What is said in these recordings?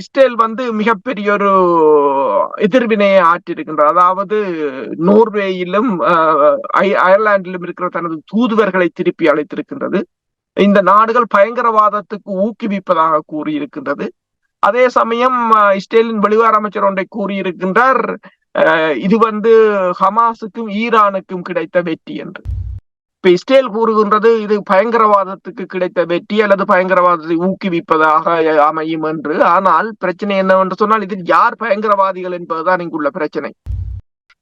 Israel வந்து மிகப்பெரிய ஒரு எதிர்வினையை ஆற்றிருக்கின்றது அதாவது நோர்வேயிலும் அயர்லாண்டிலும் இருக்கிற தனது தூதுவர்களை திருப்பி அழைத்திருக்கின்றது. இந்த நாடுகள் பயங்கரவாதத்துக்கு ஊக்குவிப்பதாக கூறியிருக்கின்றது. அதே சமயம் இஸ்ரேலின் வெளிவார அமைச்சர் ஒன்றை கூறியிருக்கின்றார். இது வந்து ஹமாஸுக்கும் ஈரானுக்கும் கிடைத்த வெற்றி என்று. இப்ப இஸ்ரேல் கூறுகின்றது இது பயங்கரவாதத்துக்கு கிடைத்த வெற்றி அல்லது பயங்கரவாதத்தை ஊக்குவிப்பதாக அமையும் என்று. ஆனால் பிரச்சனை என்னவென்று சொன்னால் இதில் யார் பயங்கரவாதிகள் என்பதுதான் இங்குள்ள பிரச்சனை.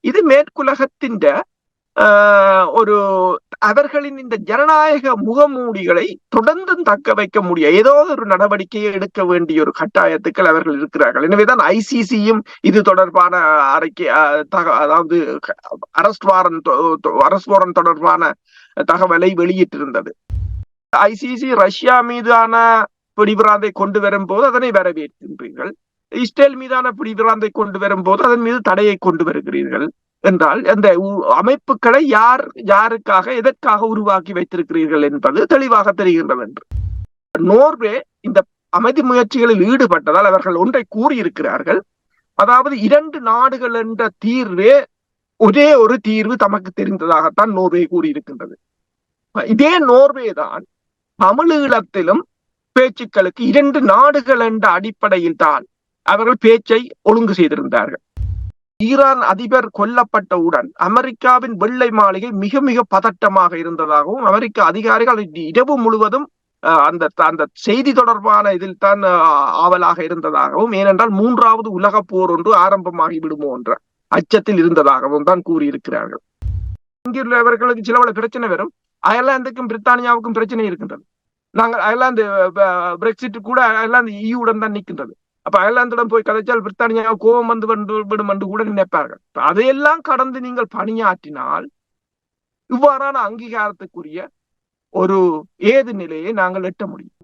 இது மேற்குலகத்தின் ஒரு அவர்களின் இந்த ஜனநாயக முகமூடிகளை தொடர்ந்து தக்க வைக்க முடியும் ஏதோ ஒரு நடவடிக்கையை எடுக்க வேண்டிய ஒரு கட்டாயத்துக்கள் அவர்கள் இருக்கிறார்கள். எனவேதான் ஐசிசியும் இது தொடர்பான அறிக்கை அதாவது அரஸ்ட் வாரன் அரஸ்ட் வாரன் தொடர்பான தகவலை வெளியிட்டிருந்தது. ஐசிசி ரஷ்யா மீதான பிடிபிராந்தை கொண்டு வரும்போது அதனை வரவேற்கின்றீர்கள். இஸ்ரேல் மீதான பிடிபிராந்தை கொண்டு வரும்போது அதன் மீது தடையை கொண்டு வருகிறீர்கள் என்றால் அந்த அமைப்புகளை யார் யாருக்காக எதற்காக உருவாக்கி வைத்திருக்கிறீர்கள் என்பது தெளிவாக தெரிகின்றது என்று நோர்வே இந்த அமைதி முயற்சிகளில் ஈடுபட்டதால் அவர்கள் ஒன்றை கூறியிருக்கிறார்கள். அதாவது இரண்டு நாடுகள் என்ற தீர்வே ஒரே ஒரு தீர்வு தமக்கு தெரிந்ததாகத்தான் நோர்வே கூறியிருக்கின்றது. இதே நோர்வே தான் தமிழீழத்திலும் பேச்சுக்களுக்கு இரண்டு நாடுகள் என்ற அடிப்படையில் தான் அவர்கள் பேச்சை ஒழுங்கு செய்திருந்தார்கள். ஈரான் அதிபர் கொல்லப்பட்டவுடன் அமெரிக்காவின் வெள்ளை மாளிகை மிக மிக பதட்டமாக இருந்ததாகவும் அமெரிக்க அதிகாரிகள் இரவு முழுவதும் அந்த அந்த செய்தி தொடர்பான இதில் தான் ஆவலாக இருந்ததாகவும் ஏனென்றால் மூன்றாவது உலக போர் ஒன்று ஆரம்பமாகி விடுமோ என்ற அச்சத்தில் இருந்ததாகவும் தான் கூறியிருக்கிறார்கள். இங்குள்ளவர்களுக்கு சில பிரச்சனை வரும். அயர்லாந்துக்கும் பிரித்தானியாவுக்கும் பிரச்சனை இருக்கின்றது. நாங்கள் அயர்லாந்து பிரெக்சிட் கூட அயர்லாந்து e இயுடன் தான் நிற்கின்றது. அப்ப அயர்லாந்துடன் போய் கதைச்சால் பிரித்தானியா கோபம் வந்து விடும் என்று கூட நினைப்பார்கள். அதையெல்லாம் கடந்து நீங்கள் பணியாற்றினால் இவ்வாறான அங்கீகாரத்துக்குரிய ஒரு ஏது நிலையை நாங்கள் எட்ட முடியும்.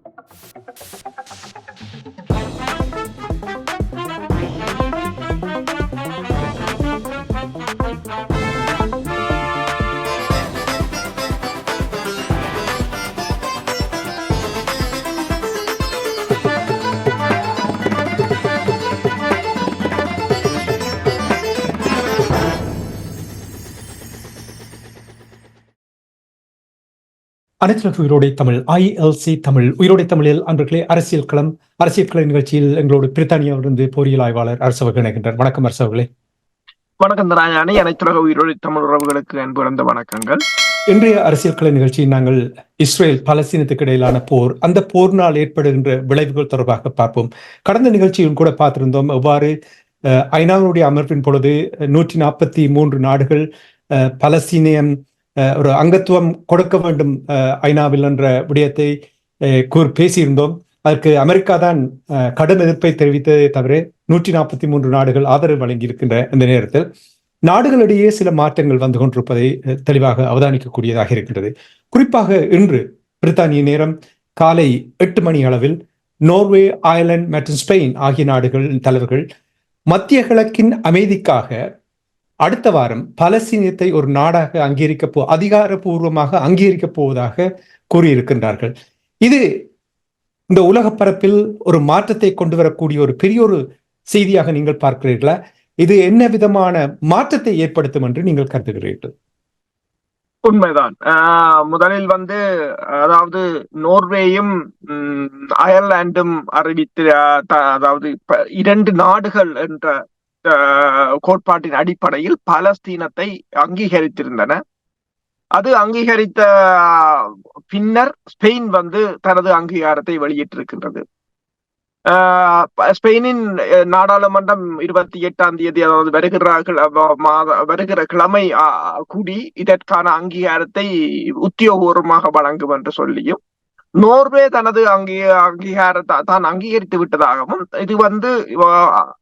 அனைத்து உயிரோடை தமிழ் ஐஎல்சி தமிழ் உயிரோடை தமிழில் அன்றுகளே அரசியல் களம் அரசியல் கள நிகழ்ச்சியில் எங்களோடு பிரித்தானியாவிலிருந்து பொறியியல் ஆய்வாளர் அரசவர்கள் இணைகின்றார் வணக்கம் அரசவர்களே வணக்கம் ராஜாணி அனைத்துலக உயிரோடை தமிழ் உறவுகளுக்கு அன்பு வந்த வணக்கங்கள். இன்றைய அரசியல் கள நிகழ்ச்சியில் நாங்கள் இஸ்ரேல் பலஸ்தீனத்துக்கு இடையிலான போர் அந்த போர்னால் ஏற்படுகின்ற விளைவுகள் தொடர்பாக பார்ப்போம். கடந்த நிகழ்ச்சியும் கூட பார்த்திருந்தோம் எவ்வாறு ஐநாவுடைய அமர்வின் பொழுது நூற்றி நாற்பத்தி மூன்று நாடுகள் பலஸ்தீனியம் ஒரு அங்கத்துவம் கொடுக்க வேண்டும் ஐநாவில் என்ற விடயத்தை கூர் பேசியிருந்தோம். அதற்கு அமெரிக்கா தான் கடும் எதிர்ப்பை தெரிவித்ததை தவிர நூற்றி நாற்பத்தி மூன்று நாடுகள் ஆதரவு வழங்கி இருக்கின்ற இந்த நேரத்தில் நாடுகளிடையே சில மாற்றங்கள் வந்து கொண்டிருப்பதை தெளிவாக அவதானிக்கக்கூடியதாக இருக்கின்றது. குறிப்பாக இன்று பிரித்தானிய நேரம் காலை எட்டு மணி அளவில் நோர்வே அயர்லாந்து மற்றும் ஸ்பெயின் ஆகிய நாடுகளின் தலைவர்கள் மத்திய கிழக்கின் அமைதிக்காக அடுத்த வாரம் பலஸ்தீனியத்தை ஒரு நாடாக அங்கீகரிக்க போ அதிகாரப்பூர்வமாக அங்கீகரிக்கப் போவதாக கூறியிருக்கின்றார்கள். இது இந்த உலக பரப்பில் ஒரு மாற்றத்தை கொண்டு வரக்கூடிய ஒரு பெரிய ஒரு செய்தியாக நீங்கள் பார்க்கிறீர்களா? இது என்ன விதமான மாற்றத்தை ஏற்படுத்தும் என்று நீங்கள் கருதுகிறீர்கள்? உண்மைதான். முதலில் வந்து அதாவது நோர்வேயும் அயர்லாண்டும் அறிவித்த அதாவது இரண்டு நாடுகள் என்ற கோட்பாட்டின் அடிப்படையில் பலஸ்தீனத்தை அங்கீகரித்திருந்தன. அது அங்கீகரித்த பின்னர் ஸ்பெயின் வந்து தனது அங்கீகாரத்தை வெளியிட்டிருக்கின்றது. ஸ்பெயினின் நாடாளுமன்றம் இருபத்தி எட்டாம் தேதி அதாவது வருகிற மாத வருகிற கிழமை கூடி இதற்கான அங்கீகாரத்தை உத்தியோகபூர்வமாக வழங்கும் என்று சொல்லியும் நோர்வே தனது அங்கீ அங்கீகாரத்தை தான் அங்கீகரித்து விட்டதாகவும் இது வந்து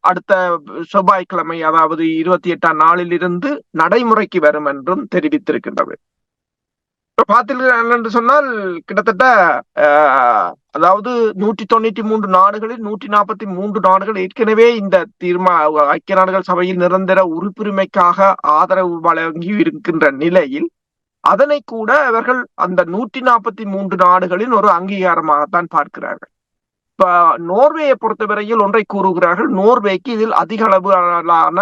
அடுத்த செவ்வாய்க்கிழமை அதாவது இருபத்தி எட்டாம் நாளில் இருந்து நடைமுறைக்கு வரும் என்றும் தெரிவித்திருக்கின்றது பார்த்தீர்கள் என்று சொன்னால் கிட்டத்தட்ட அதாவது நூற்றி தொண்ணூற்றி மூன்று நாடுகளில் நூற்றி நாற்பத்தி மூன்று நாடுகள் ஏற்கனவே இந்த தீர்மா ஐக்கிய நாடுகள் சபையில் நிரந்தர உறுப்புரிமைக்காக ஆதரவு வழங்கி இருக்கின்ற நிலையில் அதனை கூட அவர்கள் அந்த நூற்றி நாற்பத்தி மூன்று நாடுகளின் ஒரு அங்கீகாரமாகத்தான் பார்க்கிறார்கள். இப்ப நோர்வேயை பொறுத்தவரையில் ஒன்றை கூறுகிறார்கள் நோர்வேக்கு இதில் அதிக அளவிலான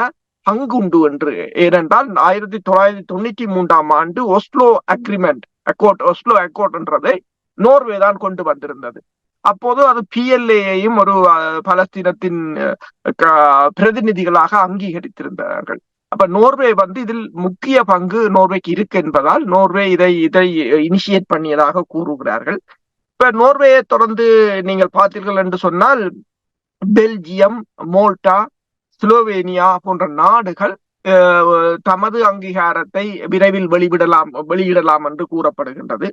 பங்குண்டு என்று. ஏனென்றால் ஆயிரத்தி தொள்ளாயிரத்தி தொண்ணூற்றி மூன்றாம் ஆண்டு Oslo agreement accord Oslo accord என்றதை நோர்வே தான் கொண்டு வந்திருந்தது. அப்போது அது பிஎல்ஏயையும் ஒரு பலஸ்தீனத்தின் பிரதிநிதிகளாக அங்கீகரித்திருந்தார்கள். அப்ப நோர்வே வந்து இதில் முக்கிய பங்கு நோர்வேக்கு இருக்கு என்பதால் நோர்வே இதை இதை இனிஷியேட் பண்ணியதாக கூறுகிறார்கள். இப்ப நோர்வேயை தொடர்ந்து நீங்கள் பார்த்தீர்கள் என்று சொன்னால் பெல்ஜியம் மோல்டா ஸ்லோவேனியா போன்ற நாடுகள் தமது அங்கீகாரத்தை விரைவில் வெளிவிடலாம் வெளியிடலாம் என்று கூறப்படுகின்றது.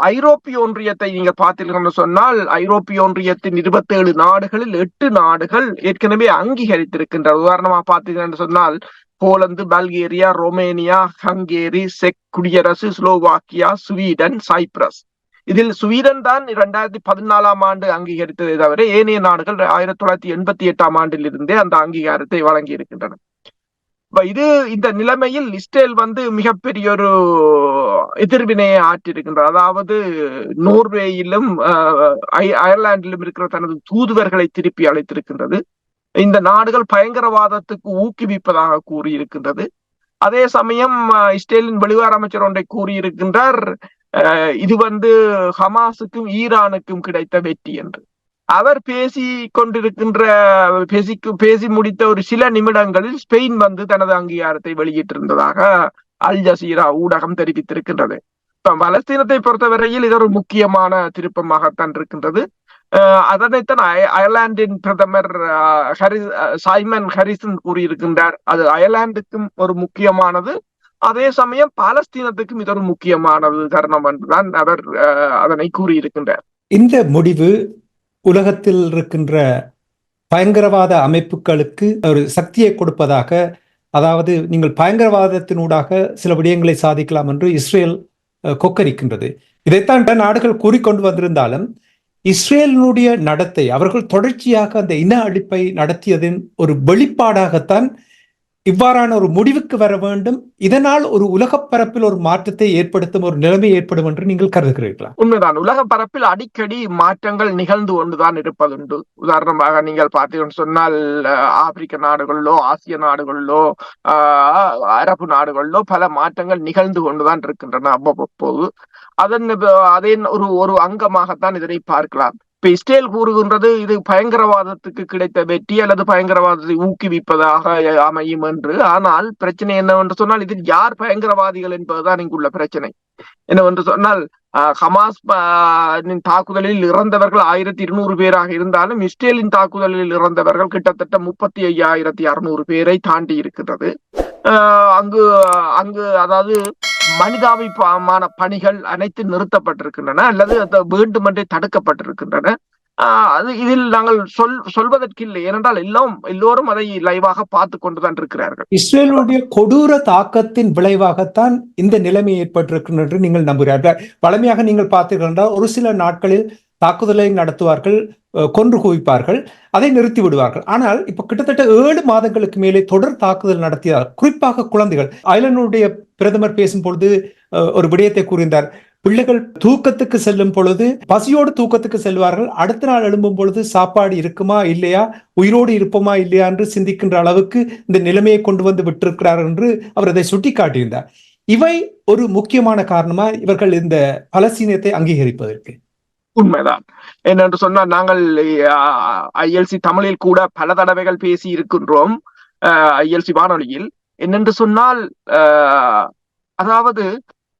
ஐரோப்பிய ஒன்றியத்தை நீங்க பார்த்தீர்கள் சொன்னால் ஐரோப்பிய ஒன்றியத்தின் இருபத்தேழு நாடுகளில் எட்டு நாடுகள் ஏற்கனவே அங்கீகரித்திருக்கின்ற உதாரணமா பார்த்தீங்கன்னு சொன்னால் போலந்து பல்கேரியா ரொமேனியா ஹங்கேரி செக் குடியரசு ஸ்லோவாக்கியா ஸ்வீடன் சைப்ரஸ். இதில் ஸ்வீடன் தான் இரண்டாயிரத்தி பதினாலாம் ஆண்டு அங்கீகரித்ததை தவிர ஏனைய நாடுகள் ஆயிரத்தி தொள்ளாயிரத்தி எண்பத்தி எட்டாம் ஆண்டில் இருந்தே அந்த அங்கீகாரத்தை வழங்கி இருக்கின்றன இது இந்த நிலைமையில் இஸ்ரேல் வந்து மிகப்பெரிய ஒரு எதிர்வினையை ஆற்றிருக்கின்றார். அதாவது நோர்வேயிலும் அயர்லாண்டிலும் இருக்கிற தனது தூதுவர்களை திருப்பி அழைத்திருக்கின்றது. இந்த நாடுகள் பயங்கரவாதத்துக்கு ஊக்குவிப்பதாக கூறியிருக்கின்றது. அதே சமயம் இஸ்ரேலின் வெளிவார அமைச்சர் ஒன்றை கூறியிருக்கின்றார் இது வந்து ஹமாஸுக்கும் ஈரானுக்கும் கிடைத்த வெற்றி என்று. அவர் பேசி கொண்டிருக்கின்ற பேசிக்கு பேசி முடித்த ஒரு சில நிமிடங்களில் ஸ்பெயின் வந்து தனது அங்கீகாரத்தை வெளியிட்டிருந்ததாக அல் ஜசீரா ஊடகம் தெரிவித்திருக்கின்றது. பலஸ்தீனத்தை பொறுத்தவரையில் இது ஒரு முக்கியமான திருப்பமாகத்தான் இருக்கின்றது. அதனைத்தான் அயர்லாந்தின் பிரதமர் ஹரிஸ் சைமன் ஹரிசன் கூறியிருக்கின்றார். அது அயர்லாந்துக்கும் ஒரு முக்கியமானது. அதே சமயம் பாலஸ்தீனத்துக்கும் இது ஒரு முக்கியமானது தருணம் என்றுதான் அவர் அதனை கூறியிருக்கின்றார். இந்த முடிவு உலகத்தில் இருக்கின்ற பயங்கரவாத அமைப்புகளுக்கு ஒரு சக்தியை கொடுப்பதாக அதாவது நீங்கள் பயங்கரவாதத்தினூடாக சில விடயங்களை சாதிக்கலாம் என்று இஸ்ரேல் கொக்கரிக்கின்றது. இதைத்தான் நாடுகள் கூறிக்கொண்டு வந்திருந்தாலும் இஸ்ரேலினுடைய நடத்தை அவர்கள் தொடர்ச்சியாக அந்த இன அழிப்பை நடத்தியதின் ஒரு வெளிப்பாடாகத்தான் இவ்வாறான ஒரு முடிவுக்கு வர வேண்டும். இதனால் ஒரு உலக பரப்பில் ஒரு மாற்றத்தை ஏற்படுத்தும் ஒரு நிலைமை ஏற்படும் என்று நீங்கள் கருதுகிறீர்களா? உண்மைதான். உலக பரப்பில் அடிக்கடி மாற்றங்கள் நிகழ்ந்து கொண்டுதான் இருப்பதுண்டு. உதாரணமாக நீங்கள் பார்த்தீங்கன்னு சொன்னால் ஆப்பிரிக்க நாடுகளிலோ ஆசிய நாடுகளிலோ அரபு நாடுகளிலோ பல மாற்றங்கள் நிகழ்ந்து கொண்டுதான் இருக்கின்றன அவ்வப்போது. அதன் அதன் ஒரு ஒரு அங்கமாகத்தான் இதனை பார்க்கலாம். இப்ப இஸ்ரேல் கூறுகின்றது இது பயங்கரவாதத்துக்கு கிடைத்த வெற்றி அல்லது பயங்கரவாதத்தை ஊக்குவிப்பதாக அமையும் என்று. ஆனால் பிரச்சனை என்னவென்று சொன்னால் இதில் யார் பயங்கரவாதிகள் என்பதுதான் இங்குள்ள பிரச்சனை. என்னவென்று சொன்னால் ஹமாஸ் தாக்குதலில் இறந்தவர்கள் ஆயிரத்தி இருநூறு பேராக இருந்தாலும் இஸ்ரேலின் தாக்குதலில் இறந்தவர்கள் கிட்டத்தட்ட முப்பத்தி ஐயாயிரத்தி அறுநூறு பேரை தாண்டி இருக்கிறது அங்கு அங்கு அதாவது மனிதாபிமான பணிகள் அனைத்து நிறுத்தப்பட்டிருக்கின்றன அல்லது வேண்டுமென்றே தடுக்கப்பட்டிருக்கின்றன. அது இதில் நாங்கள் சொல் சொல்வதற்கு இல்லை ஏனென்றால் எல்லாம் எல்லோரும் அதை லைவாக பார்த்து கொண்டுதான் இருக்கிறார்கள். இஸ்ரேலுடைய கொடூர தாக்கத்தின் விளைவாகத்தான் இந்த நிலைமை ஏற்பட்டிருக்கிறது என்று நீங்கள் நம்புகிறார்கள். பழமையாக நீங்கள் பார்த்தீர்கள் ஒரு சில நாட்களில் தாக்குதலை நடத்துவார்கள் கொன்று குவிப்பார்கள் அதை நிறுத்தி விடுவார்கள். ஆனால் இப்ப கிட்டத்தட்ட ஏழு மாதங்களுக்கு மேலே தொடர் தாக்குதல் நடத்தியார் குறிப்பாக குழந்தைகள் ஐலனுடைய பிரதமர் பேசும் பொழுது ஒரு விடயத்தை கூறியிருந்தார். பிள்ளைகள் தூக்கத்துக்கு செல்லும் பொழுது பசியோடு தூக்கத்துக்கு செல்வார்கள். அடுத்த நாள் எழும்பும் பொழுது சாப்பாடு இருக்குமா இல்லையா? உயிரோடு இருப்போமா இல்லையா என்று சிந்திக்கின்ற அளவுக்கு இந்த நிலைமையை கொண்டு வந்து விட்டிருக்கிறார் என்று அவர் அதை சுட்டிக்காட்டியிருந்தார். இவை ஒரு முக்கியமான காரணமா இவர்கள் இந்த பலசீனத்தை அங்கீகரிப்பதற்கு? உண்மைதான். என்னென்று சொன்னால் நாங்கள் ஐஎல்சி தமிழில் கூட பல தடவைகள் பேசி இருக்கின்றோம். ஐஎல்சி வானொலியில். என்னென்று சொன்னால் அதாவது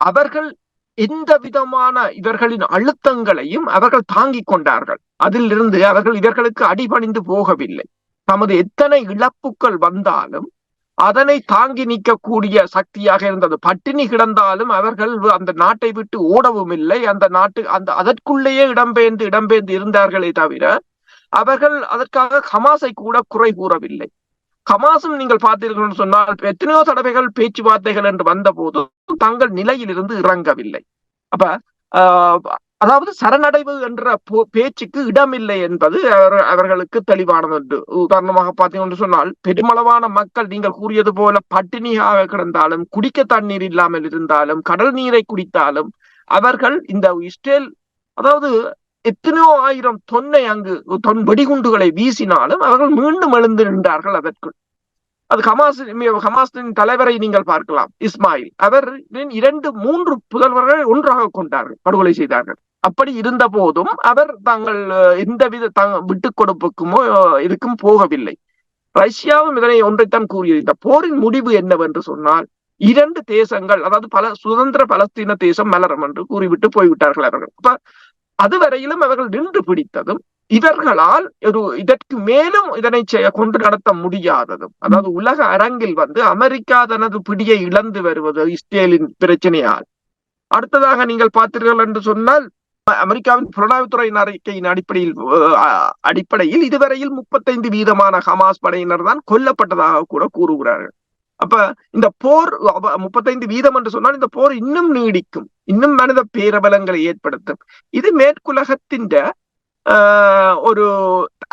அவர்கள் எந்த விதமான இவர்களின் அழுத்தங்களையும் அவர்கள் தாங்கிக் கொண்டார்கள். அதிலிருந்து அவர்கள் இவர்களுக்கு அடிபணிந்து போகவில்லை. தமது எத்தனை இழப்புகள் வந்தாலும் அதனை தாங்கி நிற்கக்கூடிய சக்தியாக இருந்தது. பட்டினி கிடந்தாலும் அவர்கள் அந்த நாட்டை விட்டு ஓடவும் இல்லை அந்த நாட்டு அந்த அதற்குள்ளேயே இடம்பெயர்ந்து இடம்பெயர்ந்து இருந்தார்களே தவிர அவர்கள் அதற்காக ஹமாஸை கூட குறை கூறவில்லை. ஹமாஸும் நீங்கள் பார்த்தீர்கள் சொன்னால் எத்தனையோ தடவைகள் பேச்சுவார்த்தைகள் என்று வந்த போதும் தங்கள் நிலையிலிருந்து இறங்கவில்லை. அப்ப அதாவது சரணடைவு என்ற பேச்சுக்கு இடமில்லை என்பது அவர்களுக்கு தெளிவானது என்று உதாரணமாக பார்த்தீங்கன்னு சொன்னால் பெருமளவான மக்கள் நீங்கள் கூறியது போல பட்டினியாக கிடந்தாலும் குடிக்க தண்ணீர் இல்லாமல் இருந்தாலும் கடல் நீரை குடித்தாலும் அவர்கள் இந்த இஸ்ரேல் அதாவது எத்தனையோ ஆயிரம் தொன்னை அங்கு தொன் வெடிகுண்டுகளை வீசினாலும் அவர்கள் மீண்டும் எழுந்து நின்றார்கள் அதற்குள். அது ஹமாஸ் ஹமாஸின் தலைவரை நீங்கள் பார்க்கலாம். இஸ்மாயில். அவர் இரண்டு மூன்று புதல்வர்கள் ஒன்றாக கொண்டார்கள் படுகொலை செய்தார்கள். அப்படி இருந்த போதும் அவர் தாங்கள் எந்தவித தங் விட்டுக் கொடுப்புக்குமோ இதுக்கும் போகவில்லை. ரஷ்யாவும் இதனை ஒன்றைத்தான் கூறியது இந்த போரின் முடிவு என்னவென்று சொன்னால் இரண்டு தேசங்கள் அதாவது பல சுதந்திர பலஸ்தீன தேசம் மலரம் என்று கூறிவிட்டு போய்விட்டார்கள் அவர்கள். அப்ப அதுவரையிலும் அவர்கள் நின்று பிடித்ததும் இவர்களால் ஒரு இதற்கு மேலும் இதனை கொண்டு நடத்த முடியாததும். அதாவது உலக அரங்கில் வந்து அமெரிக்கா தனது பிடியை இழந்து வருவது இஸ்ரேலின் பிரச்சனையால். அடுத்ததாக நீங்கள் பார்த்தீர்கள் என்று சொன்னால் அமெரிக்காவின் புலனாய்வுத்துறையின் அறிக்கையின் அடிப்படையில் அடிப்படையில் இதுவரையில் முப்பத்தைந்து வீதமான ஹமாஸ் படையினர் தான் கொல்லப்பட்டதாக கூட கூறுகிறார்கள். அப்ப இந்த போர் முப்பத்தைந்து வீதம் என்று சொன்னால் இந்த போர் இன்னும் நீடிக்கும். இன்னும் மனித பேரபலங்களை ஏற்படுத்தும். இது மேற்குலகத்தின் ஒரு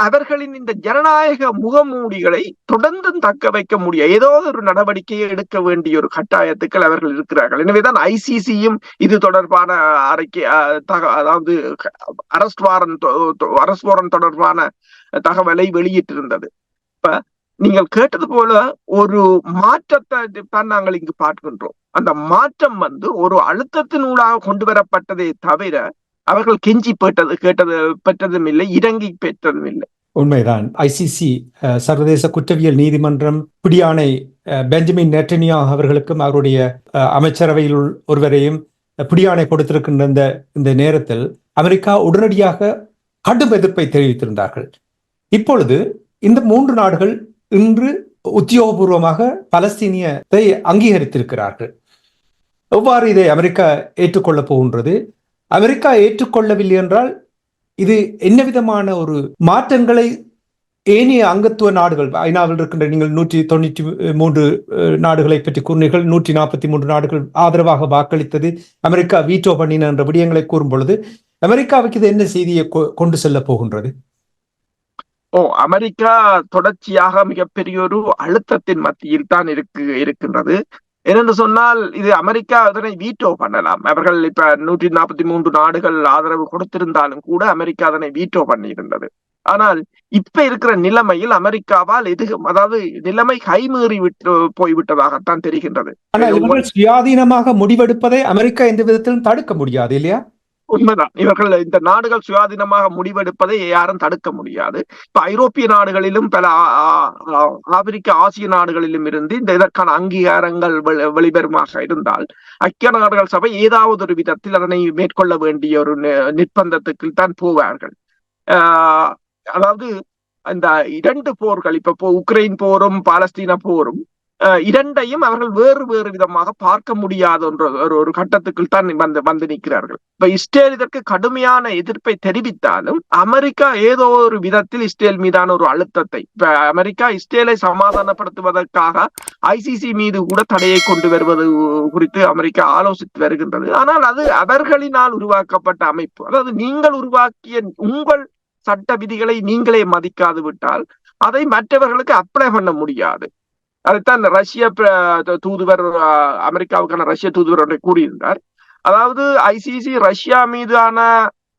அவர்களின் இந்த ஜனநாயக முகமூடிகளை தொடர்ந்து தக்க வைக்க முடியும் ஏதோ ஒரு நடவடிக்கையை எடுக்க வேண்டிய ஒரு கட்டாயத்துக்கள் அவர்கள் இருக்கிறார்கள். எனவேதான் ஐசிசியும் இது தொடர்பான அறிக்கை அதாவது அரஸ்ட் வாரன் அரஸ்ட் வாரன் தொடர்பான தகவலை வெளியிட்டிருந்தது. இப்ப நீங்கள் கேட்டது போல ஒரு மாற்றத்தை தான் நாங்கள் இங்கு பார்க்கின்றோம். அந்த மாற்றம் வந்து ஒரு அழுத்தத்தினூடாக கொண்டு வரப்பட்டதே தவிர அவர்கள் கெஞ்சி பெற்றது கேட்டது பெற்றதும் இல்லை இறங்கி பெற்றதும் இல்லை. உண்மைதான். ஐசிசி சர்வதேச குற்றவியல் நீதிமன்றம் பிடியானை பெஞ்சமின் நெட்டனியா அவர்களுக்கும் அவருடைய அமைச்சரவையில் ஒருவரையும் பிடியானை கொடுத்திருக்கின்ற இந்த இந்த நேரத்தில் அமெரிக்கா உடனடியாக கடும் எதிர்ப்பை தெரிவித்திருந்தார்கள். இப்பொழுது இந்த மூன்று நாடுகள் இன்று உத்தியோகபூர்வமாக பலஸ்தீனியத்தை அங்கீகரித்திருக்கிறார்கள். எவ்வாறு இதை அமெரிக்கா ஏற்றுக்கொள்ளப் போகின்றது? அமெரிக்கா ஏற்றுக்கொள்ளவில்லை என்றால் இது என்ன விதமான ஒரு மாற்றங்களை ஏனைய அங்கத்துவ நாடுகள் ஐநாவில் இருக்கின்ற நீங்கள் நூற்றி தொண்ணூற்றி மூன்று நாடுகளை பற்றி கூறினீர்கள் நூற்றி நாற்பத்தி மூன்று நாடுகள் ஆதரவாக வாக்களித்தது அமெரிக்கா வீட்டோ பண்ணின என்ற விடயங்களை கூறும் பொழுது அமெரிக்காவுக்கு இது என்ன செய்தியை கொண்டு செல்ல போகின்றது? ஓ அமெரிக்கா தொடர்ச்சியாக மிகப்பெரிய ஒரு அழுத்தத்தின் மத்தியில் தான் இருக்கு இருக்கின்றது. என்னென்று சொன்னால் இது அமெரிக்கா அதனை வீட்டோ பண்ணலாம். அவர்கள் இப்ப நூற்றி நாற்பத்தி மூன்று நாடுகள் ஆதரவு கொடுத்திருந்தாலும் கூட அமெரிக்கா அதனை வீட்டோ பண்ணியிருந்தது. ஆனால் இப்ப இருக்கிற நிலைமையில் அமெரிக்காவால் எது அதாவது நிலைமை கைமீறி விட்டு போய்விட்டதாகத்தான் தெரிகின்றது. சுயாதீனமாக முடிவெடுப்பதை அமெரிக்கா எந்த விதத்திலும் தடுக்க முடியாது இல்லையா? உண்மைதான். இவர்கள் இந்த நாடுகள் சுயாதீனமாக முடிவெடுப்பதை யாரும் தடுக்க முடியாது. இப்ப ஐரோப்பிய நாடுகளிலும் பல ஆப்பிரிக்க ஆசிய நாடுகளிலும் இருந்து இந்த இதற்கான அங்கீகாரங்கள் வெளிவருமாக இருந்தால் ஐக்கிய நாடுகள் சபை ஏதாவது ஒரு விதத்தில் அதனை மேற்கொள்ள வேண்டிய ஒரு நிர்பந்தத்துக்கு தான் போவார்கள். அதாவது அந்த இரண்டு போர்கள் இப்ப உக்ரைன் போரும் பாலஸ்தீன போரும் இரண்டையும் அவர்கள் வேறு வேறு விதமாக பார்க்க முடியாத ஒன்று ஒரு ஒரு கட்டத்துக்குள் தான் வந்து வந்து நிற்கிறார்கள். இப்ப இஸ்ரேல் இதற்கு கடுமையான எதிர்ப்பை தெரிவித்தாலும் அமெரிக்கா ஏதோ ஒரு விதத்தில் இஸ்ரேல் மீதான ஒரு அழுத்தத்தை இப்ப அமெரிக்கா இஸ்ரேலை சமாதானப்படுத்துவதற்காக ஐசிசி மீது கூட தடையை கொண்டு வருவது குறித்து அமெரிக்கா ஆலோசித்து வருகின்றது. ஆனால் அது அவர்களினால் உருவாக்கப்பட்ட அமைப்பு. அதாவது நீங்கள் உருவாக்கிய உங்கள் சட்ட விதிகளை நீங்களே மதிக்காது விட்டால் அதை மற்றவர்களுக்கு அப்ளை பண்ண முடியாது. அதைத்தான் ரஷ்ய தூதுவர் அமெரிக்காவுக்கான ரஷ்ய தூதுவர் கூறியிருந்தார். அதாவது ஐசிசி ரஷ்யா மீதான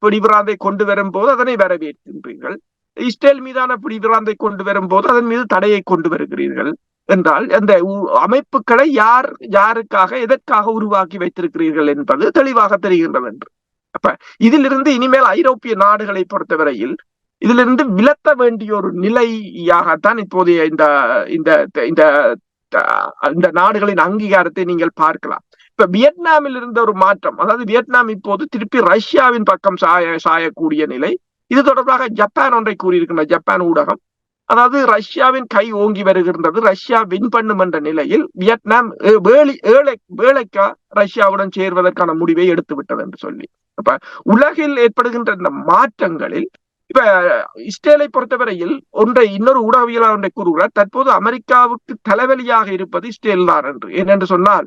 பிடிபிராந்தை கொண்டு வரும்போது அதனை வரவேற்கின்றீர்கள். இஸ்ரேல் மீதான பிடிபிராந்தை கொண்டு வரும்போது அதன் மீது தடையை கொண்டு வருகிறீர்கள் என்றால் அந்த அமைப்புகளை யார் யாருக்காக எதற்காக உருவாக்கி வைத்திருக்கிறீர்கள் என்பது தெளிவாக தெரிகின்றது என்று அப்ப இதிலிருந்து இனிமேல் ஐரோப்பிய நாடுகளை பொறுத்தவரையில் இதிலிருந்து விலத்த வேண்டிய ஒரு நிலையாகத்தான் இப்போதைய இந்த இந்த இந்த இந்த நாடுகளின் அங்கீகாரத்தை நீங்கள் பார்க்கலாம். இப்ப வியட்நாமில் இருந்த ஒரு மாற்றம் அதாவது வியட்நாம் இப்போது திருப்பி ரஷ்யாவின் பக்கம் சாய சாயக்கூடிய நிலை. இது தொடர்பாக ஜப்பான் ஒன்றை கூறியிருக்கின்ற ஜப்பான் ஊடகம். அதாவது ரஷ்யாவின் கை ஓங்கி வருகின்றது ரஷ்யா வின் பண்ணும் என்ற நிலையில் வியட்நாம் வேலி ஏழை வேலைக்கா ரஷ்யாவுடன் சேர்வதற்கான முடிவை எடுத்து விட்டது என்று சொல்லி. அப்ப உலகில் ஏற்படுகின்ற இந்த மாற்றங்களில் இப்ப இஸ்ரேலை பொறுத்தவரையில் ஒன்றை இன்னொரு ஊடகவியலாளர் ஒன்றை கூறுகிறார். தற்போது அமெரிக்காவுக்கு தலைவலியாக இருப்பது இஸ்ரேல் தான் என்று. ஏனென்று சொன்னால்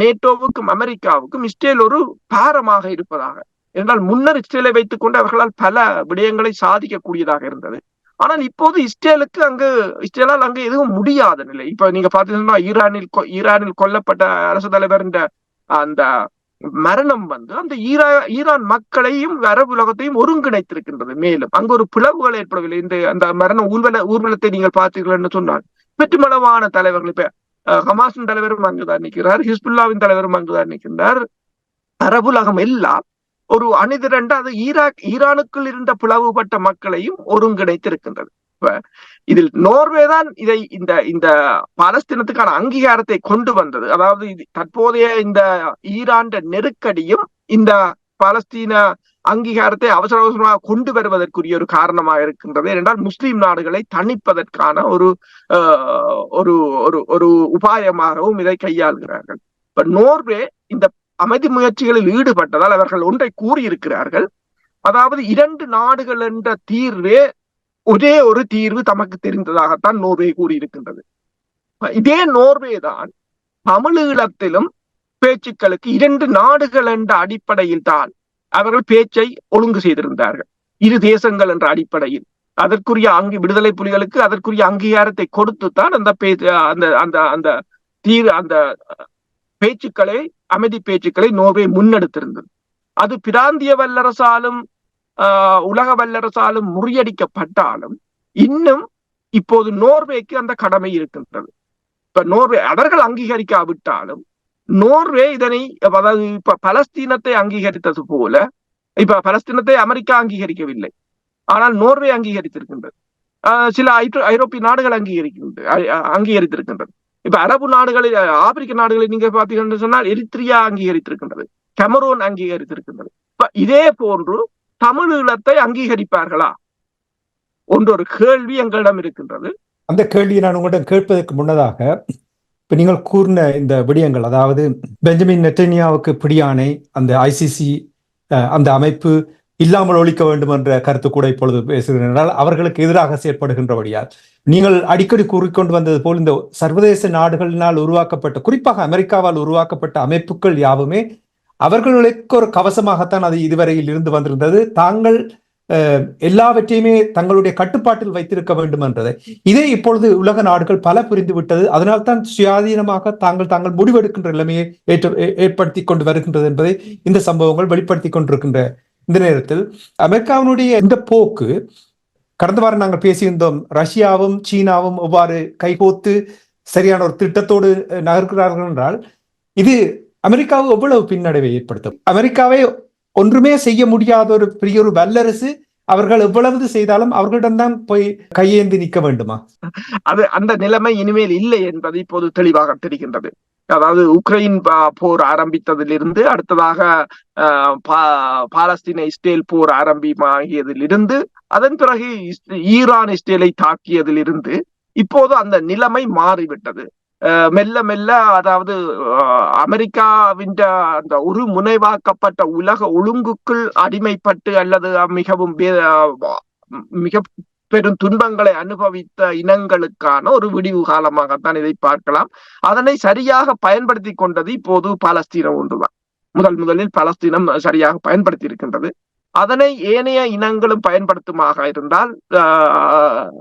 நேட்டோவுக்கும் அமெரிக்காவுக்கும் இஸ்ரேல் ஒரு பாரமாக இருப்பதாக. என்றால் முன்னர் இஸ்ரேலை வைத்துக் கொண்டு அவர்களால் பல விடயங்களை சாதிக்கக்கூடியதாக இருந்தது. ஆனால் இப்போது இஸ்ரேலுக்கு அங்கு இஸ்ரேலால் அங்கு எதுவும் முடியாத நிலை. இப்ப நீங்க பாத்தீங்கன்னா ஈரானில் ஈரானில் கொல்லப்பட்ட அரசு தலைவர் அந்த மரணம் வந்து அந்த ஈரா ஈரான் மக்களையும் அரபு உலகத்தையும் ஒருங்கிணைத்திருக்கின்றது. மேலும் அங்கு ஒரு பிளவுகள் ஏற்படவில்லை. இந்த அந்த மரண ஊர்வல ஊர்வலத்தை நீங்கள் பார்த்தீர்கள் என்று சொன்னால் பெற்றுமளவான தலைவர்கள் இப்ப ஹமாஸின் தலைவரும் அங்குதான் நிற்கிறார் ஹிஸ்புல்லாவின் தலைவரும் அங்குதான் நிற்கின்றார். அரபுலகம் எல்லாம் ஒரு அணிதிரண்டு அது ஈராக் ஈரானுக்குள் இருந்த பிளவுபட்ட மக்களையும் ஒருங்கிணைத்திருக்கின்றது. இதில் நோர்வே தான் இதை இந்த இந்த பாலஸ்தீனத்துக்கான அங்கீகாரத்தை கொண்டு வந்தது. அதாவது தற்போதைய இந்த ஈராண்ட நெருக்கடியும் இந்த பாலஸ்தீன அங்கீகாரத்தை அவசர அவசரமாக கொண்டு வருவதற்குரிய ஒரு காரணமாக இருக்கின்றது. ஏனென்றால் முஸ்லிம் நாடுகளை தணிப்பதற்கான ஒரு ஒரு ஒரு ஒரு உபாயமாகவும் இதை கையாளுகிறார்கள். இப்ப நோர்வே இந்த அமைதி முயற்சிகளில் ஈடுபட்டதால் அவர்கள் ஒன்றை கூறியிருக்கிறார்கள். அதாவது இரண்டு நாடுகள் என்ற தீர்வே ஒரே ஒரு தீர்வு தமக்கு தெரிந்ததாகத்தான் நோர்வே கூறியிருக்கின்றது. இதே நோர்வே தான் தமிழீழத்திலும் பேச்சுக்களுக்கு இரண்டு நாடுகள் என்ற அடிப்படையில் தான் அவர்கள் பேச்சை ஒழுங்கு செய்திருந்தார்கள். இரு தேசங்கள் என்ற அடிப்படையில். அதற்குரிய அங்கு விடுதலை புலிகளுக்கு அதற்குரிய அங்கீகாரத்தை கொடுத்துத்தான் அந்த பே அந்த அந்த அந்த தீர் அந்த பேச்சுக்களை அமைதி பேச்சுக்களை நோர்வே முன்னெடுத்திருந்தது. அது பிராந்திய வல்லரசாலும் உலக வல்லரசாலும் முறியடிக்கப்பட்டாலும் இன்னும் இப்போது நோர்வேக்கு அந்த கடமை இருக்கின்றது. இப்ப நோர்வே அவர்கள் அங்கீகரிக்காவிட்டாலும் நோர்வே இதனை அதாவது இப்ப பலஸ்தீனத்தை அங்கீகரித்தது போல இப்ப பலஸ்தீனத்தை அமெரிக்கா அங்கீகரிக்கவில்லை. ஆனால் நோர்வே அங்கீகரித்திருக்கின்றது. சில ஐரோப்பிய நாடுகள் அங்கீகரிக்கின்றது அங்கீகரித்திருக்கின்றது. இப்ப அரபு நாடுகளில் ஆப்பிரிக்க நாடுகளில் நீங்க பாத்தீங்கன்னு சொன்னால் எரித்ரியா அங்கீகரித்திருக்கின்றது. கெமரோன் அங்கீகரித்திருக்கின்றது. இப்ப இதே போன்று தமிழீழத்தை அங்கீகரிப்பார்களா? ஒன்று ஒரு கேள்வி எங்களிடம் இருக்கின்றது. அந்த கேள்வியை நான் உங்களிடம் கேட்பதற்கு முன்னதாக இப்ப நீங்கள் கூறின இந்த விடயங்கள் அதாவது பெஞ்சமின் நெட்டனியாவுக்கு பிடியானை அந்த ஐசிசி அந்த அமைப்பு இல்லாமல் ஒழிக்க வேண்டும் என்ற கருத்து கூட இப்பொழுது பேசுகிறேன் அவர்களுக்கு எதிராக செயற்படுகின்றபடியால் நீங்கள் அடிக்கடி கூறிக்கொண்டு வந்தது போல் இந்த சர்வதேச நாடுகளினால் உருவாக்கப்பட்ட குறிப்பாக அமெரிக்காவால் உருவாக்கப்பட்ட அமைப்புகள் யாவுமே அவர்களுக்கு ஒரு கவசமாகத்தான் அது இதுவரையில் இருந்து வந்திருந்தது. தாங்கள் எல்லாவற்றையுமே தங்களுடைய கட்டுப்பாட்டில் வைத்திருக்க வேண்டும் என்றதை. இதை இப்பொழுது உலக நாடுகள் பல புரிந்து விட்டது. அதனால்தான் சுயாதீனமாக தாங்கள் தாங்கள் முடிவெடுக்கின்ற நிலைமையை ஏற்ற ஏற்படுத்தி கொண்டு வருகின்றது என்பதை இந்த சம்பவங்கள் வெளிப்படுத்தி கொண்டிருக்கின்ற இந்த நேரத்தில். அமெரிக்காவினுடைய இந்த போக்கு கடந்த வாரம் நாங்கள் பேசியிருந்தோம் ரஷ்யாவும் சீனாவும் எவ்வாறு கைகோத்து சரியான ஒரு திட்டத்தோடு நகர்கிறார்கள் என்றால் இது அமெரிக்காவு எவ்வளவு பின்னடைவை ஏற்படுத்தும்? அமெரிக்காவை ஒன்றுமே செய்ய முடியாத ஒரு பெரிய ஒரு வல்லரசு அவர்கள் எவ்வளவு செய்தாலும் அவர்களிடம்தான் போய் கையேந்தி நிற்க வேண்டுமா? அது அந்த நிலைமை இனிமேல் இல்லை என்பது இப்போது தெளிவாக தெரிகின்றது. அதாவது உக்ரைன் போர் ஆரம்பித்ததிலிருந்து அடுத்ததாக பாலஸ்தீன இஸ்ரேல் போர் ஆரம்பமாகியதிலிருந்து அதன் பிறகு ஈரான் இஸ்ரேலை தாக்கியதிலிருந்து இப்போது அந்த நிலைமை மாறிவிட்டது. மெல்ல மெல்ல அதாவது அமெரிக்காவின் அந்த ஒரு முனைவாக்கப்பட்ட உலக ஒழுங்குக்குள் அடிமைப்பட்டு அல்லது மிகவும் மிக பெரும் துன்பங்களை அனுபவித்த இனங்களுக்கான ஒரு விடிவு காலமாகத்தான் இதை பார்க்கலாம். அதனை சரியாக பயன்படுத்தி கொண்டது இப்போது பாலஸ்தீனம் ஒன்றுதான். முதல் முதலில் பாலஸ்தீனம் சரியாக பயன்படுத்தி இருக்கின்றது அதனை ஏனைய இனங்களும் பயன்படுத்துமாக இருந்தால்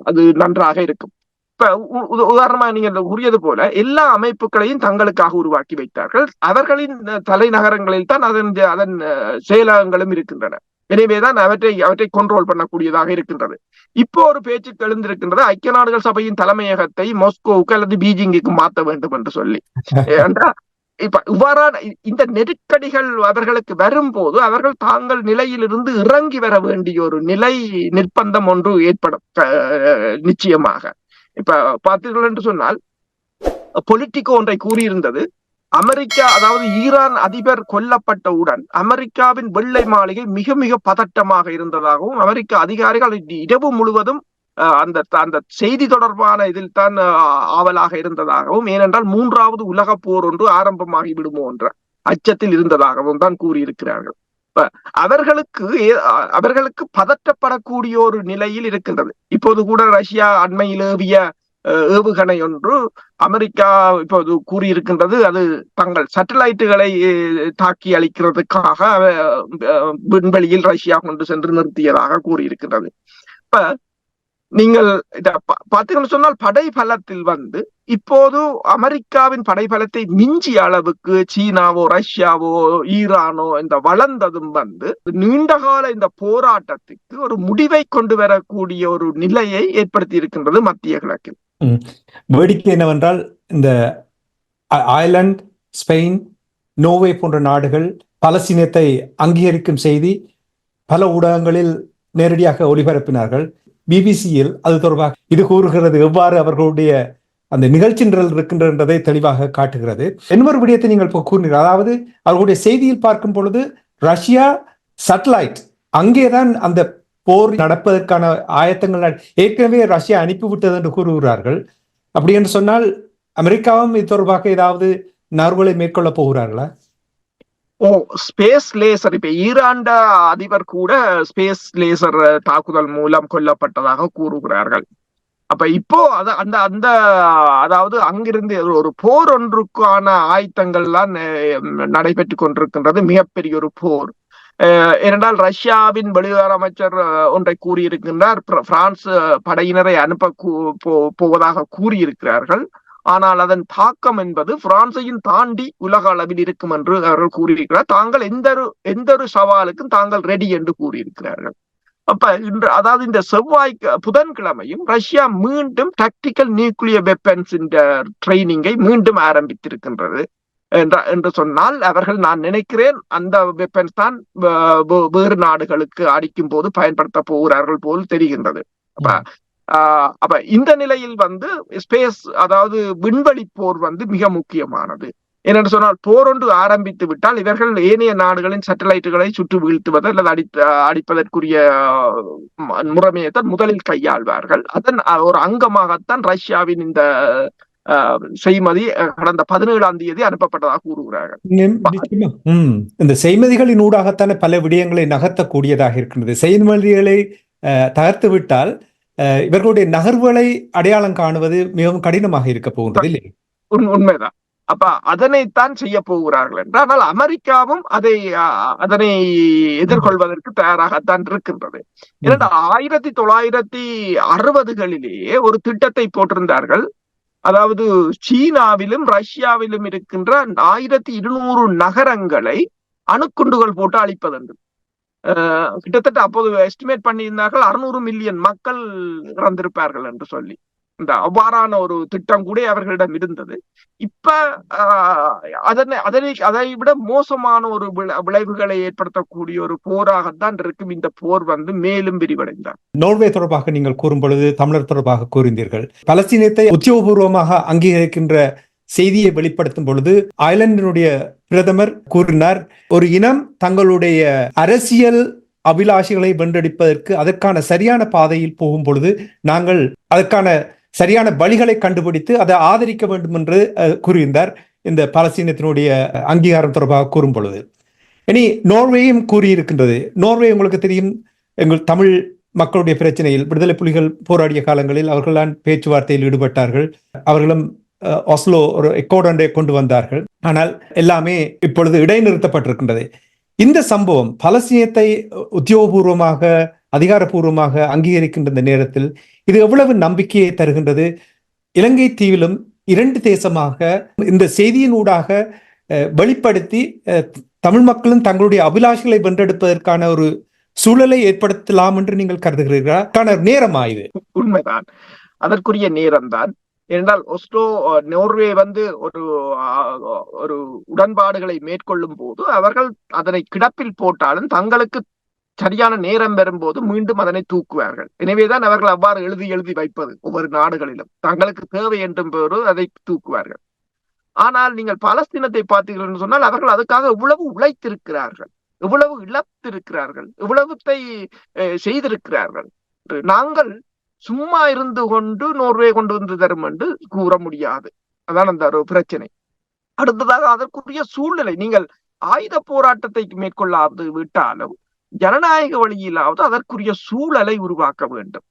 அது நன்றாக இருக்கும். இப்ப உதாரணமா நீங்க கூறியது போல எல்லா அமைப்புகளையும் தங்களுக்காக உருவாக்கி வைத்தார்கள். அவர்களின் தலைநகரங்களில் தான் அதன் அதன் செயலகங்களும் இருக்கின்றன. எனவேதான் அவற்றை அவற்றை கண்ட்ரோல் பண்ணக்கூடியதாக இருக்கின்றது. இப்போ ஒரு பேச்சு எழுந்திருக்கின்றது. ஐக்கிய நாடுகள் சபையின் தலைமையகத்தை மாஸ்கோவுக்கு அல்லது பீஜிங்குக்கு மாற்ற வேண்டும் என்று சொல்லி. இப்ப இவ்வாறான இந்த நெருக்கடிகள் அவர்களுக்கு வரும்போது அவர்கள் தாங்கள் நிலையிலிருந்து இறங்கி வர வேண்டிய ஒரு நிலை நிர்பந்தம் ஒன்று ஏற்படும் நிச்சயமாக. இப்ப பார்த்தீர்கள் என்று சொன்னால் பொலிட்டிக்கோ ஒன்றை கூறியிருந்தது. அமெரிக்கா அதாவது ஈரான் அதிபர் கொல்லப்பட்டவுடன் அமெரிக்காவின் வெள்ளை மாளிகை மிக மிக பதட்டமாக இருந்ததாகவும் அமெரிக்க அதிகாரிகள் இரவு முழுவதும் அந்த அந்த செய்தி தொடர்பான இதில் தான் ஆவலாக இருந்ததாகவும் ஏனென்றால் மூன்றாவது உலக போர் ஒன்று ஆரம்பமாகி விடுமோ என்ற அச்சத்தில் இருந்ததாகவும் தான் கூறியிருக்கிறார்கள். அவர்களுக்கு அவர்களுக்கு பதற்றப்படக்கூடிய ஒரு நிலையில் இருக்கின்றது. இப்போது கூட ரஷ்யா அண்மையில் ஏவிய ஏவுகணை ஒன்று அமெரிக்கா இப்போது கூறியிருக்கின்றது அது தங்கள் சேட்டலைட்டுகளை தாக்கி அளிக்கிறதுக்காக விண்வெளியில் ரஷ்யா கொண்டு சென்று நிறுத்தியதாக கூறியிருக்கின்றது. இப்ப நீங்கள் பார்த்தீங்கன்னு சொன்னால் படை பலத்தில் வந்து இப்போது அமெரிக்காவின் படைபலத்தை மிஞ்சிய அளவுக்கு சீனாவோ ரஷ்யாவோ ஈரானோ இந்த வளர்ந்ததும் வந்து நீண்டகால இந்த போராட்டத்துக்கு ஒரு முடிவை கொண்டு வரக்கூடிய ஒரு நிலையை ஏற்படுத்தி இருக்கின்றது மத்திய கிழக்கில். வேடிக்கை என்னவென்றால் இந்த அயர்லாந்து ஸ்பெயின் நோர்வே போன்ற நாடுகள் பலஸ்தீனத்தை அங்கீகரிக்கும் செய்தி பல ஊடகங்களில் நேரடியாக ஒளிபரப்பினார்கள் பிபிசியில் அது தொடர்பாக இது கூறுகிறது. எவ்வாறு அவர்களுடைய அந்த நிகழ்ச்சி நிரல் இருக்கின்றதை தெளிவாக காட்டுகிறது. இன்னொரு விடயத்தை நீங்கள் இப்போ கூறினீர்கள்? அதாவது அவர்களுடைய செய்தியில் பார்க்கும் பொழுது ரஷ்யா சட்டலைட் அங்கேதான் அந்த போர் நடப்பதற்கான ஆயத்தங்கள் ஏற்கனவே ரஷ்யா அனுப்பிவிட்டது என்று கூறுகிறார்கள். அப்படி என்று சொன்னால் அமெரிக்காவும் இது தொடர்பாக ஏதாவது நகர்வுகளை மேற்கொள்ள போகிறார்களா? ஓ ஸ்பேஸ் லேசர் இப்ப ஈராண்ட அதிபர் கூட ஸ்பேஸ் லேசர் தாக்குதல் மூலம் கொல்லப்பட்டதாக கூறுகிறார்கள். அப்ப இப்போ அத அந்த அந்த அதாவது அங்கிருந்து ஒரு- போர் ஒன்றுக்கான ஆயத்தங்கள்லாம் நடைபெற்று கொண்டிருக்கின்றது. மிகப்பெரிய ஒரு போர். ஏனென்றால் ரஷ்யாவின் வெளியுறவு அமைச்சர் ஒன்றை கூறியிருக்கின்றார். பிரான்ஸ் படையினரை அனுப்ப கூ- போ- போவதாக கூறியிருக்கிறார்கள். ஆனால் அதன் தாக்கம் என்பது பிரான்சையும் தாண்டி உலக அளவில் இருக்கும் என்று அவர்கள் கூறியிருக்கிறார். தாங்கள் எந்த ஒரு எந்த ஒரு சவாலுக்கும் தாங்கள் ரெடி என்று கூறியிருக்கிறார்கள். அப்ப இன்று அதாவது இந்த செவ்வாய் புதன்கிழமையும் ரஷ்யா மீண்டும் டாக்டிக்கல் நியூக்ளியர் வெப்பன்ஸ் இந்த ட்ரைனிங்கை மீண்டும் ஆரம்பித்திருக்கின்றது என்று சொன்னால் அவர்கள் நான் நினைக்கிறேன் அந்த வெப்பன்ஸ் தான் வேறு நாடுகளுக்கு அடிக்கும் போது பயன்படுத்த போகிறார்கள் போல் தெரிகின்றது. அப்ப அப்ப இந்த நிலையில் வந்து ஸ்பேஸ் அதாவது விண்வெளி போர் வந்து மிக முக்கியமானது. ஏனென்று சொன்னால் போர் ஒன்று ஆரம்பித்து விட்டால் இவர்கள் ஏனைய நாடுகளின் சேட்டலைட்டுகளை சுட்டு வீழ்த்துவது அல்லது அடித்த அடிப்பதற்குரிய ம- முறைமையைத்தான் முதலில் கையாள்வார்கள். அதன் ஒரு அங்கமாகத்தான் ரஷ்யாவின் இந்த செய்மதி கடந்த பதினேழாம் தேதி அனுப்பப்பட்டதாக கூறுகிறார்கள். இந்த செய்மதிகளின் ஊடாகத்தானே பல விடயங்களை நகர்த்தக்கூடியதாக இருக்கின்றது. செய்மதிகளை தகர்த்து விட்டால் இவர்களுடைய நகர்வுகளை அடையாளம் காணுவது மிகவும் கடினமாக இருக்க போகின்றது இல்லை உண் உண்மைதான். அப்ப அதனைத்தான் செய்ய போகிறார்கள் என்று ஆனால் அமெரிக்காவும் அதை அதனை எதிர்கொள்வதற்கு தயாராகத்தான் இருக்கின்றது. இரண்டு ஆயிரத்தி தொள்ளாயிரத்தி அறுபதுகளிலேயே ஒரு திட்டத்தை போட்டிருந்தார்கள். அதாவது சீனாவிலும் ரஷ்யாவிலும் இருக்கின்ற ஆயிரத்தி இருநூறு நகரங்களை அணுக்குண்டுகள் போட்டு அழிப்பதென்று. கிட்டத்தட்ட அப்போது எஸ்டிமேட் பண்ணியிருந்தார்கள் அறுநூறு மில்லியன் மக்கள் இறந்திருப்பார்கள் என்று சொல்லி. இந்த அவ்வாறான ஒரு திட்டம் கூட அவர்களிடம் இருந்தது. இப்ப ஆஹ், அதனை அதனை அதை விட மோசமான ஒரு விளைவுகளை ஏற்படுத்தக்கூடிய ஒரு போராகத்தான் இருக்கும் இந்த போர் வந்து மேலும் விரிவடைந்தார். நோர்வே தொடர்பாக நீங்கள் கூறும் பொழுது தமிழர் தொடர்பாக கூறினீர்கள் பலஸ்தீனத்தை உத்தியோகபூர்வமாக அங்கீகரிக்கின்ற செய்தியை வெளிப்படுத்தும் பொழுது அயர்லாந்தினுடைய பிரதமர் கூறினார் ஒரு இனம் தங்களுடைய அரசியல் அபிலாஷைகளை வென்றெடுப்பதற்கு அதற்கான சரியான பாதையில் போகும் பொழுது நாங்கள் அதற்கான சரியான வழிகளை கண்டுபிடித்து அதை ஆதரிக்க வேண்டும் என்று கூறியிருந்தார். இந்த பாலஸ்தீனத்தினுடைய அங்கீகாரம் தொடர்பாக கூறும் பொழுது. இனி நோர்வேயும் கூறியிருக்கின்றது. நோர்வே உங்களுக்கு தெரியும் எங்கள் தமிழ் மக்களுடைய பிரச்சனையில் விடுதலை புலிகள் போராடிய காலங்களில் அவர்கள்தான் பேச்சுவார்த்தையில் ஈடுபட்டார்கள். அவர்களும் ஒஸ்லோ ஒரு எக்கோடண்டை கொண்டு வந்தார்கள். ஆனால் எல்லாமே இப்பொழுது இடைநிறுத்தப்பட்டிருக்கின்றது. இந்த சம்பவம் பலஸ்தீனத்தை உத்தியோகபூர்வமாக அதிகாரப்பூர்வமாக அங்கீகரிக்கின்ற இந்த நேரத்தில் இது எவ்வளவு நம்பிக்கையை தருகின்றது? இலங்கை தீவிலும் இரண்டு தேசமாக இந்த செய்தியின் ஊடாக அஹ், வெளிப்படுத்தி அஹ், தமிழ் மக்களும் தங்களுடைய அபிலாஷைகளை வென்றெடுப்பதற்கான ஒரு சூழலை ஏற்படுத்தலாம் என்று நீங்கள் கருதுகிறீர்களா? அதற்கான நேரமா இது உண்மைதான். அதற்குரிய நேரம்தான். ஏனென்றால் ஒஸ்லோ நோர்வே வந்து ஒரு ஒரு உடன்பாடுகளை மேற்கொள்ளும் போது அவர்கள் அதனை கிடப்பில் போட்டாலும் தங்களுக்கு சரியான நேரம் வரும்போது மீண்டும் அதனை தூக்குவார்கள். எனவேதான் அவர்கள் அவ்வாறு எழுதி எழுதி வைப்பது ஒவ்வொரு நாடுகளிலும். தங்களுக்கு தேவை என்றும் போது அதை தூக்குவார்கள். ஆனால் நீங்கள் பலஸ்தீனத்தை பார்த்தீர்கள் என்று சொன்னால் அவர்கள் அதுக்காக இவ்வளவு உழைத்திருக்கிறார்கள். எவ்வளவு இழத்திருக்கிறார்கள். இவ்வளவுத்தை அஹ், செய்திருக்கிறார்கள். நாங்கள் சும்மா இருந்து கொண்டு நோர்வே கொண்டு வந்து தரும் என்று கூற முடியாது. அதான் அந்த ஒரு பிரச்சனை. அடுத்ததாக அதற்குரிய சூழ்நிலை. நீங்கள் ஆயுத போராட்டத்தை மேற்கொள்ளாது விட்டாலும் ஜனநாயக வழியிலாவது அதற்குரிய சூழலை உருவாக்க வேண்டும்.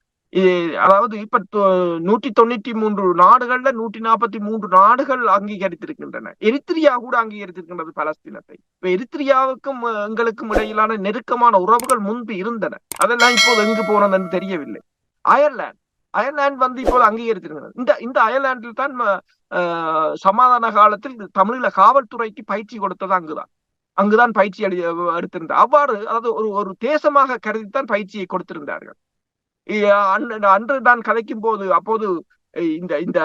அதாவது இப்ப தொ- நூற்றி தொண்ணூற்றி மூன்று நாடுகள்ல நூற்றி நாற்பத்தி மூன்று நாடுகள் அங்கீகரித்திருக்கின்றன. எரித்திரியா கூட அங்கீகரித்திருக்கின்றது பலஸ்தீனத்தை. இப்ப எரித்திரியாவுக்கும் எங்களுக்கும் இடையிலான நெருக்கமான உறவுகள் முன்பு இருந்தன. அதெல்லாம் இப்போது எங்கு போனதுன்னு தெரியவில்லை. அயர்லாந்து அயர்லாந்து வந்து இப்போ அங்கீகரித்திருக்கிறது. இந்த இந்த அயர்லாந்தில் தான் சமாதான காலத்தில் தமிழீழ காவல்துறைக்கு பயிற்சி கொடுத்தது அங்குதான். அங்குதான் பயிற்சி அடி எடுத்திருந்தார். அவ்வாறு அதாவது ஒரு ஒரு தேசமாக கருதித்தான் பயிற்சியை கொடுத்திருந்தார்கள். அன்று நான் கதைக்கும் போது அப்போது இந்த இந்த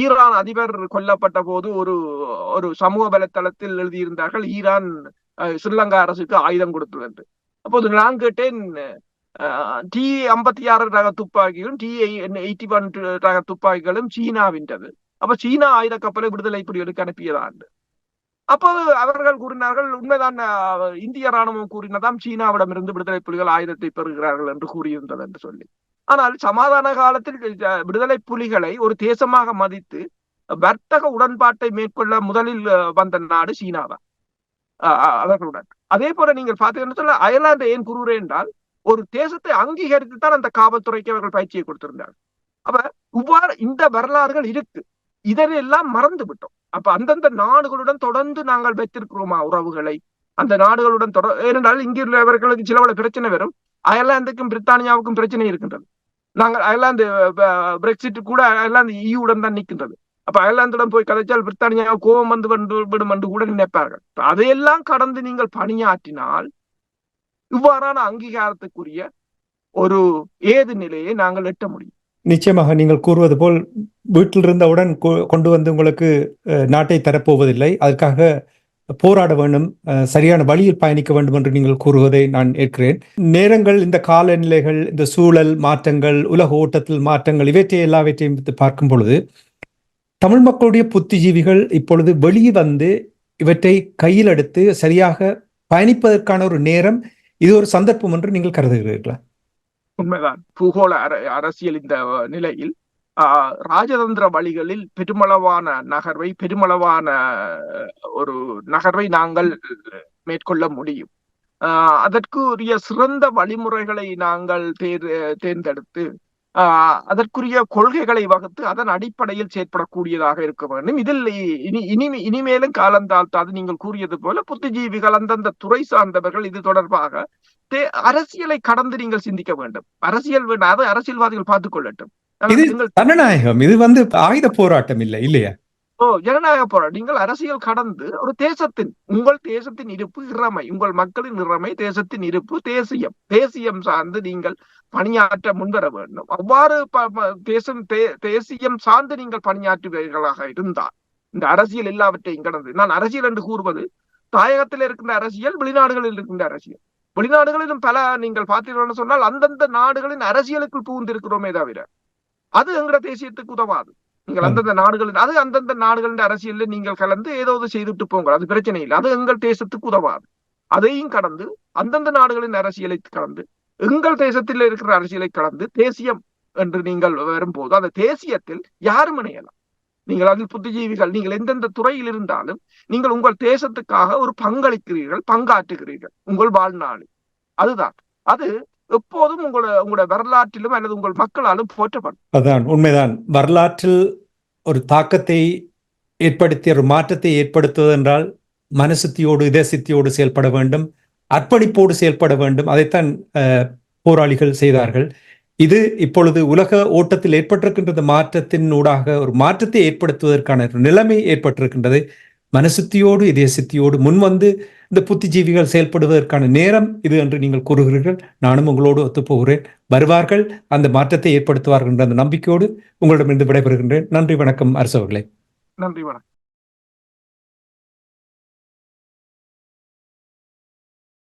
ஈரான் அதிபர் கொல்லப்பட்ட போது ஒரு ஒரு சமூக வலைத்தளத்தில் எழுதியிருந்தார்கள் ஈரான் அஹ், ஸ்ரீலங்கா அரசுக்கு ஆயுதம் கொடுத்தது என்று. அப்போது நான் கேட்டேன் டி ஐம்பத்தி ஆறு ரக துப்பாக்கிகளும் டி எயிட்டி ஒன் ரக துப்பாக்கிகளும் சீனாவின்றது. அப்ப சீனா ஆயுத கப்பலை விடுதலை புலிகளுக்கு அனுப்பியதான் அப்போது அவர்கள் கூறினார்கள் உண்மைதான் இந்திய ராணுவம் கூறினதாம் சீனாவிடம் இருந்து விடுதலை புலிகள் ஆயுதத்தை பெறுகிறார்கள் என்று கூறியிருந்தது என்று சொல்லி. ஆனால் சமாதான காலத்தில் விடுதலை புலிகளை ஒரு தேசமாக மதித்து வர்த்தக உடன்பாட்டை மேற்கொள்ள முதலில் வந்த நாடு சீனாதான். அவர்களுடன். அதே போல நீங்கள் பார்த்தீங்கன்னு சொல்ல அயர்லாந்து ஏன் கூறுகிறேன் என்றால் ஒரு தேசத்தை அங்கீகரித்து தான் அந்த காவல்துறைக்கு அவர்கள் பயிற்சியை கொடுத்திருந்தாங்க. அப்ப இவ்வாறு இந்த வரலாறுகள் இருக்கு. இதனையெல்லாம் மறந்து விட்டோம் அப்ப அந்தந்த நாடுகளுடன் தொடர்ந்து நாங்கள் வைத்திருக்கிறோமா உறவுகளை? அந்த நாடுகளுடன் தொடர் ஏனென்றால் இங்குள்ளவர்களுக்கு சில பல பிரச்சனை வரும். அயர்லாந்துக்கும் பிரித்தானியாவுக்கும் பிரச்சனை இருக்கின்றது. நாங்கள் அயர்லாந்து பிரெக்சிட் கூட அயர்லாந்து இயுடன் தான் நிற்கின்றது. அப்ப அயர்லாந்துடன் போய் கதைச்சால் பிரித்தானியா கோபம் வந்து வந்து விடும் என்று கூட நினைப்பார்கள். அதையெல்லாம் கடந்து நீங்கள் பணியாற்றினால் இவ்வாறான அங்கீகாரத்துக்குரிய ஒரு ஏது நிலையை நாங்கள் எட்ட முடியும். நிச்சயமாக நீங்கள் கூறுவது போல் வீட்டில் இருந்தவுடன் கொ- கொண்டு வந்து உங்களுக்கு நாட்டை தரப்போவதில்லை. அதற்காக போராட வேண்டும். சரியான வழியில் பயணிக்க வேண்டும் என்று நீங்கள் கூறுவதை நான் ஏற்கிறேன். நேரங்கள் இந்த காலநிலைகள் இந்த சூழல் மாற்றங்கள் உலக ஓட்டத்தில் மாற்றங்கள் இவற்றை எல்லாவற்றையும் பார்க்கும் பொழுது தமிழ் மக்களுடைய புத்திஜீவிகள் இப்பொழுது வெளியே வந்து இவற்றை கையில் எடுத்து சரியாக பயணிப்பதற்கான ஒரு நேரம் இது ஒரு சந்தர்ப்பம் என்று நீங்கள் கருதுகிறீர்களா? உண்மைதான். பூகோள அர- அரசியல் இந்த நிலையில் ஆஹ், ராஜதந்திர வழிகளில் பெருமளவான நகர்வை பெருமளவான ஒரு நகர்வை நாங்கள் மேற்கொள்ள முடியும். ஆஹ், அதற்குரிய சிறந்த வழிமுறைகளை நாங்கள் தேர் தேர்ந்தெடுத்து அதற்குரிய கொள்கைகளை வகுத்து அதன் அடிப்படையில் செயற்படக்கூடியதாக இருக்க வேண்டும். இதில் இனி இனி இனிமேலும் காலந்தாழ்த்தாது நீங்கள் கூறியது போல புத்திஜீவிகள் அந்தந்த துறை சார்ந்தவர்கள் இது தொடர்பாக தே- அரசியலை கடந்து நீங்கள் சிந்திக்க வேண்டும். அரசியல் வேண்டாம் அது அரசியல்வாதிகள் பார்த்துக் கொள்ளட்டும். இது ஜனநாயகம். இது வந்து ஆயுத போராட்டம் இல்லை இல்லையா? ஓ ஜனநாயக போராட்டம். நீங்கள் அரசியல் கடந்து ஒரு தேசத்தின் உங்கள் தேசத்தின் இருப்பு இறமை உங்கள் மக்களின் இறமை தேசத்தின் இருப்பு தேசியம். தேசியம் சார்ந்து நீங்கள் பணியாற்ற முன்வர வேண்டும். அவ்வாறு தேசம் தேசியம் சார்ந்து நீங்கள் பணியாற்றுவீர்களாக இருந்தால் இந்த அரசியல் எல்லாவற்றையும் கடந்து நான் அரசியல் என்று கூறுவது தாயகத்தில் இருக்கின்ற அரசியல் வெளிநாடுகளில் இருக்கின்ற அரசியல். வெளிநாடுகளிலும் பல நீங்கள் பார்த்தீர்கள் சொன்னால் அந்தந்த நாடுகளின் அரசியலுக்குள் புகுந்திருக்கிறோமே தவிர அது எங்கட தேசியத்துக்கு உதவாது. நீங்கள். அந்தந்த நாடுகளின் அது அந்தந்த நாடுகளின் அரசியலில் நீங்கள் கலந்து ஏதாவது செய்துட்டு போங்க அது பிரச்சனை இல்லை. அது எங்கள் தேசத்துக்கு உதவாது. அதையும் கடந்து அந்தந்த நாடுகளின் அரசியலை கடந்து எங்கள் தேசத்தில் இருக்கிற அரசியலை கடந்து தேசியம் என்று நீங்கள் வரும்போது அந்த தேசியத்தில் யாரும் இணையலாம். நீங்கள் அதில் புத்திஜீவிகள் நீங்கள் எந்தெந்த துறையில் இருந்தாலும் நீங்கள் உங்கள் தேசத்துக்காக ஒரு பங்களிக்கிறீர்கள் பங்காற்றுகிறீர்கள் உங்கள் வாழ்நாளில். அதுதான். அது எப்போதும் உங்களோட உங்களோட வரலாற்றிலும் அல்லது உங்கள் மக்களாலும் போற்றப்படும். அதான் உண்மைதான். வரலாற்றில் ஒரு தாக்கத்தை ஏற்படுத்திய ஒரு மாற்றத்தை ஏற்படுத்துவது என்றால் மனசுத்தியோடு இதயசித்தியோடு செயல்பட வேண்டும். அர்ப்பணிப்போடு செயல்பட வேண்டும். அதைத்தான் போராளிகள் செய்தார்கள். இது இப்பொழுது உலக ஓட்டத்தில் ஏற்பட்டிருக்கின்ற மாற்றத்தின் ஊடாக ஒரு மாற்றத்தை ஏற்படுத்துவதற்கான ஒரு நிலைமை ஏற்பட்டிருக்கின்றது. மனசுத்தியோடு இதய சித்தியோடு முன் வந்து இந்த புத்திஜீவிகள் செயல்படுவதற்கான நேரம் இது என்று நீங்கள் கூறுகிறீர்கள். நானும் உங்களோடு ஒத்துப்போகிறேன். வருவார்கள் அந்த மாற்றத்தை ஏற்படுத்துவார்கள் என்ற அந்த நம்பிக்கையோடு உங்களிடமிருந்து விடைபெறுகின்றேன். நன்றி வணக்கம் அரசவர்களே. நன்றி வணக்கம்.